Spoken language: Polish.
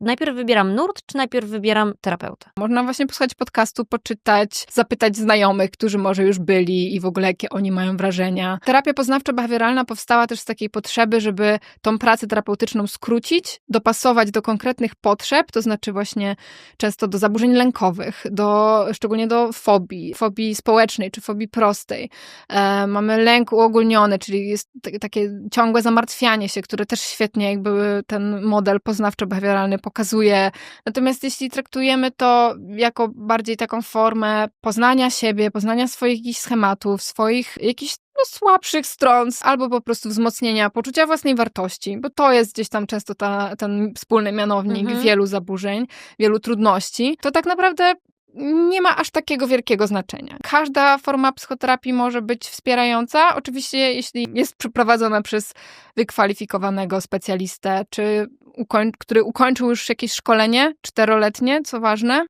najpierw wybieram nurt, czy najpierw wybieram terapeutę? Można właśnie posłuchać podcastu, poczytać, zapytać znajomych, którzy może już byli i w ogóle jakie oni mają wrażenia. Terapia poznawczo-behawioralna powstała też z takiej potrzeby, żeby tą pracę terapeutyczną skrócić, dopasować do konkretnych potrzeb, to znaczy właśnie często do zaburzeń lękowych, do, szczególnie do fobii, fobii społecznej czy fobii prostej. E, mamy lęk uogólniony, czyli jest takie ciągłe zamartwianie się, które też świetnie jakby ten model poznawczo-behawioralny pokazuje. Natomiast jeśli traktujemy to jako bardziej taką formę poznania siebie, poznania swoich jakichś schematów, swoich jakichś no, słabszych stron, albo po prostu wzmocnienia poczucia własnej wartości, bo to jest gdzieś tam często ta, ten wspólny mianownik Mhm. wielu zaburzeń, wielu trudności, to tak naprawdę nie ma aż takiego wielkiego znaczenia. Każda forma psychoterapii może być wspierająca, oczywiście jeśli jest przeprowadzona przez wykwalifikowanego specjalistę, czy ukoń- który ukończył już jakieś szkolenie czteroletnie, co ważne,